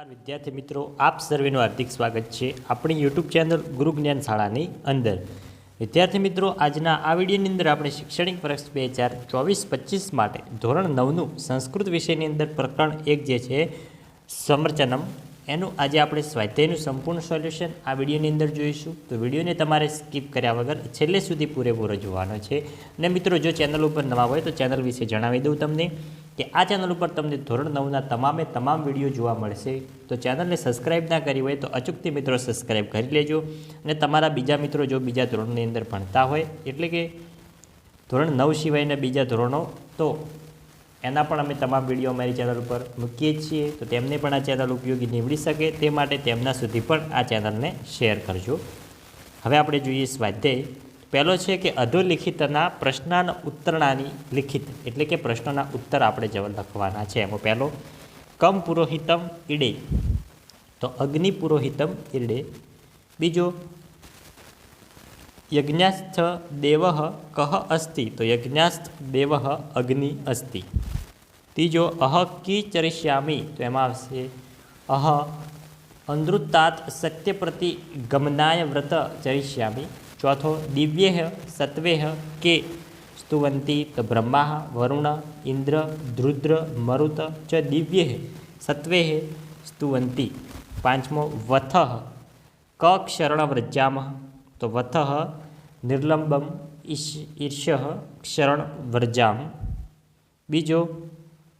નમસ્કાર, વિદ્યાર્થી મિત્રો. આપ સર્વેનું હાર્દિક સ્વાગત છે આપણી યુટ્યુબ ચેનલ ગુરુ શાળાની અંદર. વિદ્યાર્થી મિત્રો, આજના આ વિડીયોની અંદર આપણે શૈક્ષણિક વર્ષ બે હજાર ચોવીસ પચીસ માટે ધોરણ નવનું સંસ્કૃત વિષયની અંદર પ્રકરણ એક જે છે, સમર્ચનમ. એનું આજે આપણે સ્વાધ્યાયનું સંપૂર્ણ સોલ્યુશન આ વિડીયોની અંદર જોઈશું. તો વિડીયોને તમારે સ્કીપ કર્યા વગર છેલ્લે સુધી પૂરેપૂરો જોવાનો છે. અને મિત્રો, જો ચેનલ ઉપર નવા હોય તો ચેનલ વિશે જણાવી દઉં તમને. કે આ ચેનલ ઉપર તમને ધોરણ નવના તમામે તમામ વીડિયો જોવા મળશે. તો ચેનલને સબસ્ક્રાઇબ ના કરી હોય તો અચૂકથી મિત્રો સબસ્ક્રાઇબ કરી લેજો. અને તમારા બીજા મિત્રો જો બીજા ધોરણની અંદર ભણતા હોય, એટલે કે ધોરણ નવ સિવાયના બીજા ધોરણો, તો એના પણ અમે તમામ વીડિયો અમારી ચેનલ ઉપર મૂકીએ છીએ. તો તેમને પણ આ ચેનલ ઉપયોગી નીવડી શકે. તે માટે તેમના સુધી પણ આ ચેનલને શેર કરજો. હવે આપણે જોઈએ સ્વાધ્યાય. પહેલો છે કે અધોલિખિતના પ્રશ્નના ઉત્તરણાની લિખિત, એટલે કે પ્રશ્નોના ઉત્તર આપણે જવા લખવાના છે. એમાં પહેલો, કમ પુરોહિતમ ઈડે. તો અગ્નિ પુરોહિતમ ઈડે. બીજો, યજ્ઞાસ્થ દેવ કહ અસ્તિ. તો યજ્ઞાસ્થ દેવ અગ્નિ અસ્તિ. ત્રીજો, અહ કી ચરિષ્યામી. તો એમાં આવશે, અહ અંદૃતાત સત્ય પ્રતિ ગમનાય વ્રત ચરિષ્યામી. ચોથો દિવ્ય સત્વેહ કે સ્તુવંતી, તો બ્રહ્મા, વરુણ, ઇન્દ્ર, ધ્રુદ્ર, મરુત, ચ દિવ્ય સત્વેહ સ્તુવંતી. પાંચમો, વથ, ક ક્ષરણ વ્રજામ તો વથ, નિર્લંબમ ઈર્ષ ક્ષરણ વ્રજામ બીજો,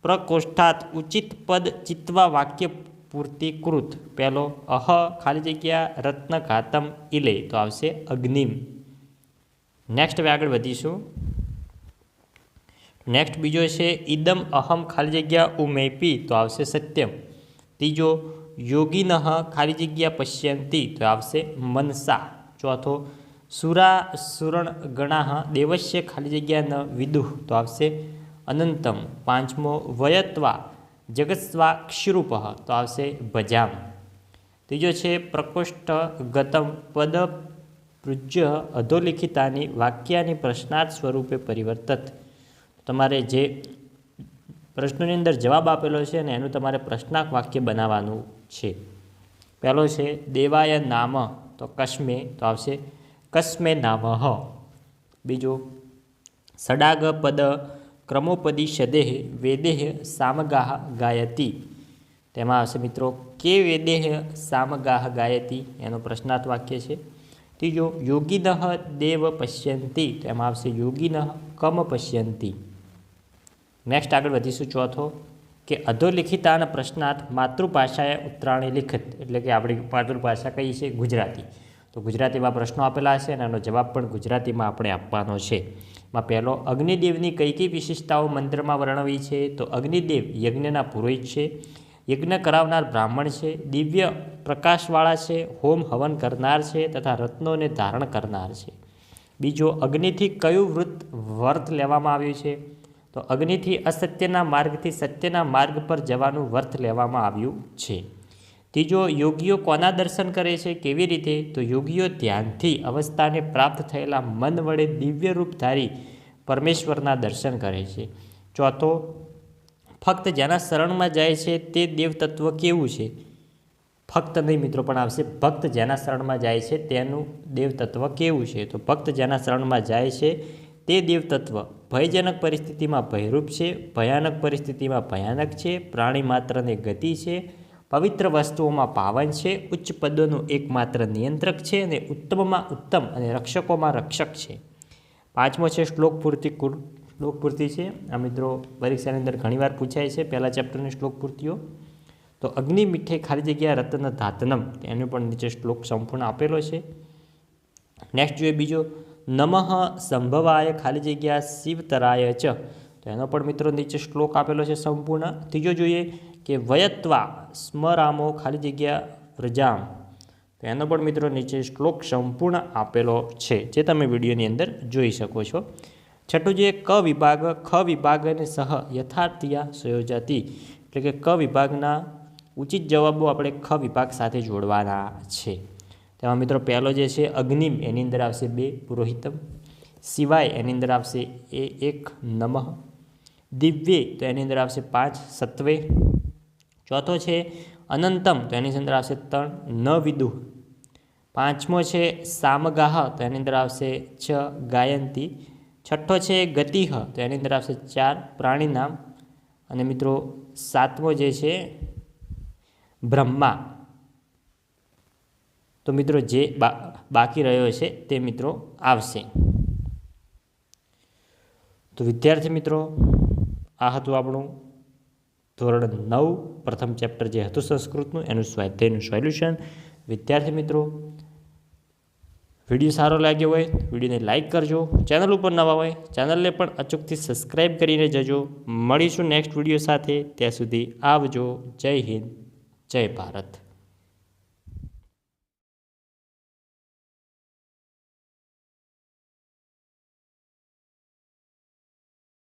પ્રકોષ્ઠાત ઉચિત પદ ચિત્વા વાક્ય પૂર્તિકૃત. પહેલો, અહ, ખાલી જગ્યા રત્નઘાતમ ઇલે તો આવશે અગ્નિમ. નેક્સ્ટ હવે આગળ વધીશું. નેક્સ્ટ બીજો છે ઇદમ અહમ ખાલી જગ્યા ઉમેપી, તો આવશે સત્યમ. ત્રીજો, યોગિનઃ ખાલી જગ્યા પશ્યંતી, તો આવશે મનસા. ચોથો, સુરા સુરણ ગણાહ દેવસ્ય ખાલી જગ્યા ન વિદુહ તો આવશે અનંતમ. પાંચમો, વયત્વા. જગત્સ્વા તો આવશે ભજામ. ત્રીજો છે પ્રકોષ્ઠ ગતમ પદ પૃજ્ય અધોલિખિતાની વાક્યાની પ્રશ્નાર્થ સ્વરૂપે પરિવર્તત. તમારે જે પ્રશ્નોની અંદર જવાબ આપેલો છે અને એનું તમારે પ્રશ્નાક વાક્ય બનાવવાનું છે. પહેલો છે દેવાય નામ તો કશ્મે તો આવશે કસ્મે નામ. બીજો સડાગ પદ ક્રમોપદી શદેહ વેદેહ સામગાહ ગાયતી. તેમાં આવશે મિત્રો, કે વેદેહ સામગાહ ગાયતી? એનો પ્રશ્નાર્થ વાક્ય છે. ત્રીજો, યોગિનઃ દેવ પશ્યંતી. તેમાં આવશે યોગિનઃ કમ પશ્યંતી. નેક્સ્ટ આગળ વધીશું ચોથો, કે અધોલિખિતાના પ્રશ્નાર્થ માતૃભાષાએ ઉત્તરાણી લિખિત. એટલે કે આપણી માતૃભાષા કઈ છે? ગુજરાતી. તો ગુજરાતીમાં પ્રશ્નો આપેલા છે અને એનો જવાબ પણ ગુજરાતીમાં આપણે આપવાનો છે. માં પહેલો, અગ્નિદેવની કઈ કઈ વિશેષતાઓ મંત્રમાં વર્ણવી છે? તો અગ્નિદેવ યજ્ઞના પુરોહિત છે, યજ્ઞ કરાવનાર બ્રાહ્મણ છે, દિવ્ય પ્રકાશવાળા છે, હોમ હવન કરનાર છે તથા રત્નોને ધારણ કરનાર છે. બીજો, અગ્નિથી કયું વૃત્ત વર્ત લેવામાં આવ્યું છે? તો અગ્નિથી અસત્યના માર્ગથી સત્યના માર્ગ પર જવાનું વર્ત લેવામાં આવ્યું છે. ત્રીજો યોગીઓ કોના દર્શન કરે છે, કેવી રીતે? તો યોગીઓ ધ્યાનથી અવસ્થાને પ્રાપ્ત થયેલા મન વડે દિવ્ય રૂપ ધારી પરમેશ્વરના દર્શન કરે છે. ચોથો, ફક્ત જેના શરણમાં જાય છે તે દેવતત્વ કેવું છે? ફક્ત નહીં મિત્રો, પણ આવશે. ભક્ત જેના શરણમાં જાય છે તેનું દેવતત્વ કેવું છે? તો ભક્ત જેના શરણમાં જાય છે તે દેવતત્વ ભયજનક પરિસ્થિતિમાં ભયરૂપ છે, ભયાનક પરિસ્થિતિમાં ભયાનક છે, પ્રાણી માત્રને ગતિ છે પવિત્ર વસ્તુઓમાં પાવન છે, ઉચ્ચ પદોનું એકમાત્ર નિયંત્રક છે અને ઉત્તમમાં ઉત્તમ અને રક્ષકોમાં રક્ષક છે. પાંચમો છે, શ્લોક પૂર્તિ શ્લોક પૂર્તિ છે. આ મિત્રો પરીક્ષાની અંદર ઘણીવાર પૂછાય છે, પહેલાં ચેપ્ટરની શ્લોક પૂર્તિઓ. તો અગ્નિ મીઠે ખાલી જગ્યા રત્ન ધાતનમ, એનો પણ નીચે શ્લોક સંપૂર્ણ આપેલો છે. નેક્સ્ટ જોઈએ બીજો, નમઃ સંભવાય ખાલી જગ્યા શિવતરાય ચ. તો એનો પણ મિત્રો નીચે શ્લોક આપેલો છે સંપૂર્ણ. ત્રીજો જોઈએ કે વયત્વા સ્મરામો ખાલી જગ્યા વ્રજામ. તો એનો પણ મિત્રો નીચે શ્લોક સંપૂર્ણ આપેલો છે, જે તમે વિડીયોની અંદર જોઈ શકો છો. છઠ્ઠું જે ક વિભાગ, ખ વિભાગ અને સહ યથાર્થિયા સંયોજાતી એટલે કે ક વિભાગના ઉચિત જવાબો આપણે ખ વિભાગ સાથે જોડવાના છે. તેમાં મિત્રો પહેલો જે છે, અગ્નિમ એની અંદર આવશે બે પુરોહિતમ. સિવાય એની અંદર આવશે એ એક નમઃ. દિવ્ય તો એની અંદર આવશે પાંચ સત્વે. ચોથો છે અનંતમ, તો એની અંદર આવશે ત્રણ ન વિદુહ પાંચમો છે સામગાહ, તો એની અંદર આવશે છ ગાયંતી. છઠ્ઠો છે ગતિહ, તો એની અંદર આવશે ચાર પ્રાણી નામ અને મિત્રો, સાતમો જે છે બ્રહ્મા. તો મિત્રો, જે બાકી રહ્યો છે તે મિત્રો આવશે. તો વિદ્યાર્થી મિત્રો, આ હતું આપણું ધોરણ નવ, પ્રથમ ચેપ્ટર જે હતું સંસ્કૃતનું, એનું સ્વાધ્યાયનું સોલ્યુશન વિદ્યાર્થી મિત્રો, વીડિયો સારો લાગ્યો હોય, વિડીયોને લાઇક કરજો. ચેનલ ઉપર નવા હોય, ચેનલને પણ અચૂકથી સબસ્ક્રાઈબ કરીને જજો. મળીશું નેક્સ્ટ વીડિયો સાથે. ત્યાં સુધી આવજો. જય હિન્દ. જય ભારત.